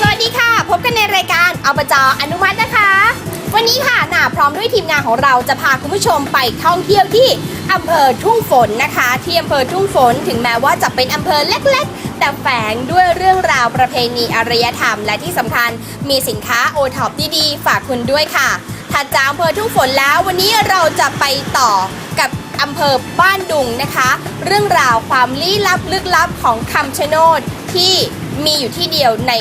สวัสดีค่ะ พบกันในรายการอบจอนุมัตินะคะ วันนี้ค่ะหนาพร้อมด้วยทีมงานของเราจะพาคุณผู้ชมไปท่องเที่ยวที่อำเภอทุ่งฝนนะคะ ที่อำเภอทุ่งฝนถึงแม้ว่าจะเป็นอำเภอเล็กๆ แต่แฝงด้วยเรื่องราวประเพณีอารยธรรม และที่สำคัญมีสินค้าโอท็อปดีๆ ฝากคุณด้วยค่ะ ถัดจากอำเภอทุ่งฝนแล้ว วันนี้เราจะไปต่อกับอำเภอบ้านดุงนะคะ เรื่องราวความลี้ลับลึกลับของคำชะโนดที่มีอยู่ที่เดียวใน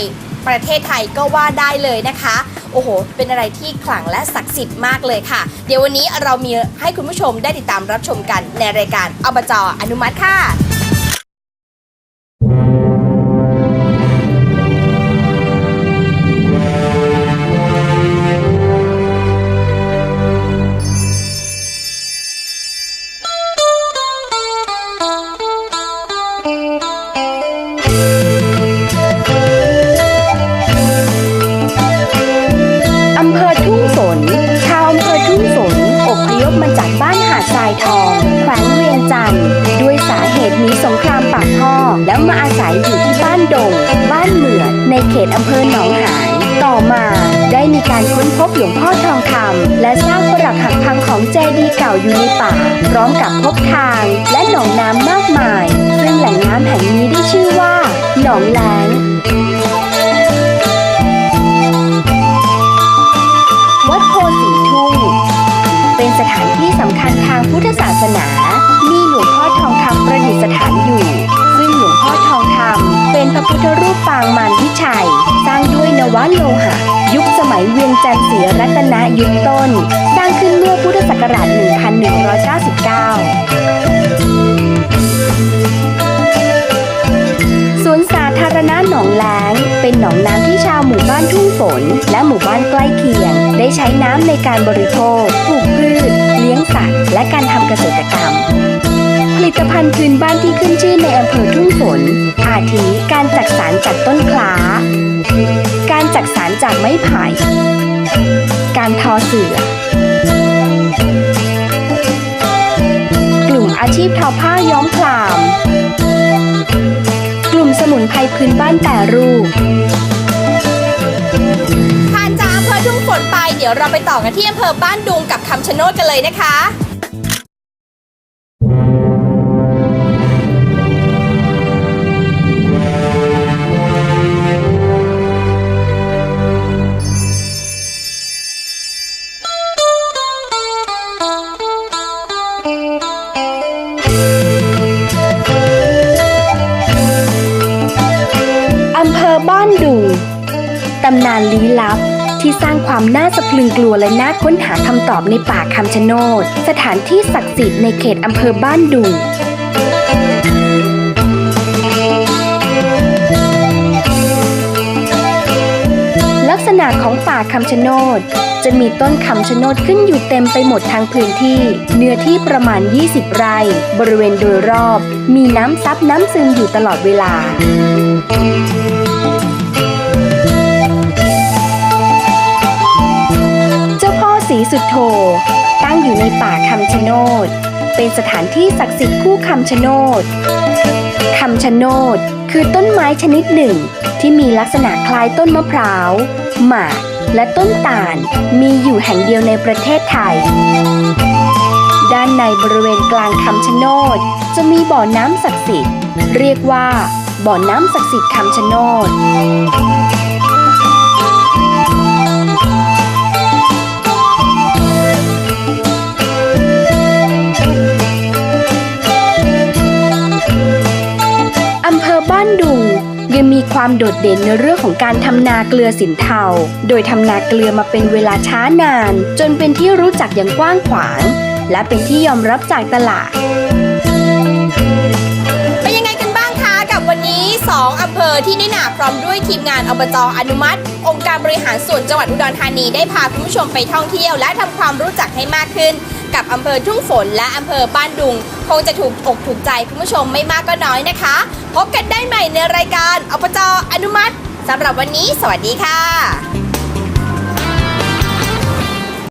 ประเทศไทยก็ว่าได้เลยนะคะ โอ้โห เป็นอะไรที่ขลังและศักดิ์สิทธิ์มากเลยค่ะ เดี๋ยววันนี้เรามีให้คุณผู้ชมได้ติดตามรับชมกันในรายการอบจอนุมัติค่ะ พมาจากบ้านหาดทรายทองแขวงเวียงจันทร์ด้วยสาเหตุหนีสงครามปากท่อแล้วมาอาศัยอยู่ที่บ้านดง บ้านเหมือดในเขตอำเภอหนองหาน ต่อมาได้มีการค้นพบหลวงพ่อทองคำและซากปรักหักพังของเจดีย์เก่าอยู่ในป่า พร้อมกับพบทางและหนองน้ำมากมาย ซึ่งแหล่งน้ำแห่งนี้ได้ชื่อว่า หนองแหลง สถานที่สำคัญทางพุทธศาสนา มีหลวงพ่อทองคำประดิษฐานอยู่ ซึ่งหลวงพ่อทองคำเป็นพระพุทธรูปปางมารวิชัย สร้างด้วยนวโลหะ ยุคสมัยเวียงจันทร์ศรีรัตนยุคต้น สร้างขึ้นเมื่อพุทธศักราช บ้านทุ่งฝน และหมู่บ้านใกล้เคียง ได้ใช้น้ำในการบริโภคปลูกพืช เลี้ยงสัตว์ และการทำเกษตรกรรม ผลิตภัณฑ์พื้นบ้านที่ขึ้นชื่อในอำเภอทุ่งฝน อาทิการจักสารจากต้นคล้า การจักสารจากไม้ไผ่ การทอเสือ กลุ่มอาชีพทอผ้าย้อมคลาม กลุ่มสมุนไพรพื้นบ้านแปรรูป ผ่านจากอำเภอทุ่งฝนไปเดี๋ยวเราไปต่อกันที่อำเภอบ้านดุงกับคำชะโนดกันเลยนะคะอำเภอบ้านดุงำนานลี้ลับ ที่สร้างความน่าสะพรึงกลัวและน่าค้นหาคำตอบในป่าคำชะโนด สถานที่ศักดิ์สิทธิ์ในเขตอำเภอบ้านดุงลักษณะของป่าคำชะโนด จะมีต้นคำชะโนดขึ้นอยู่เต็มไปหมดทั้งพื้นที่ เนื้อที่ประมาณ 20 ไร่ บริเวณโดยรอบ มีน้ำซับน้ำซึมอยู่ตลอดเวลา สุดโธตั้งอยู่ในป่าคำชะโนด เป็นสถานที่ศักดิ์สิทธิ์คู่คำชะโนดคำชะโนดคือต้นไม้ชนิดหนึ่ง ที่มีลักษณะคล้ายต้นมะพร้าว หมากและต้นตาลมีอยู่แห่งเดียวในประเทศไทย ด้านในบริเวณกลางคำชะโนด จะมีบ่อน้ำศักดิ์สิทธิ์ เรียกว่าบ่อน้ำศักดิ์สิทธิ์คำชะโนด ดุงยังมีความโดดเด่นในเรื่องของการทำนาเกลือสินเทา โดยทำนาเกลือมาเป็นเวลาช้านาน จนเป็นที่รู้จักอย่างกว้างขวาง และเป็นที่ยอมรับจากตลาด 2 อำเภอที่ได้หนาพร้อมด้วยทีมงานอบจอนุมัติ องค์การบริหารส่วนจังหวัดอุดรธานีได้พาคุณผู้ชมไปท่องเที่ยว และทำความรู้จักให้มากขึ้น กับอำเภอทุ่งฝนและอำเภอบ้านดุง คงจะถูกอกถูกใจคุณผู้ชมไม่มากก็น้อยนะคะ พบกันได้ใหม่ในรายการอบจอนุมัติสำหรับวันนี้ สวัสดีค่ะ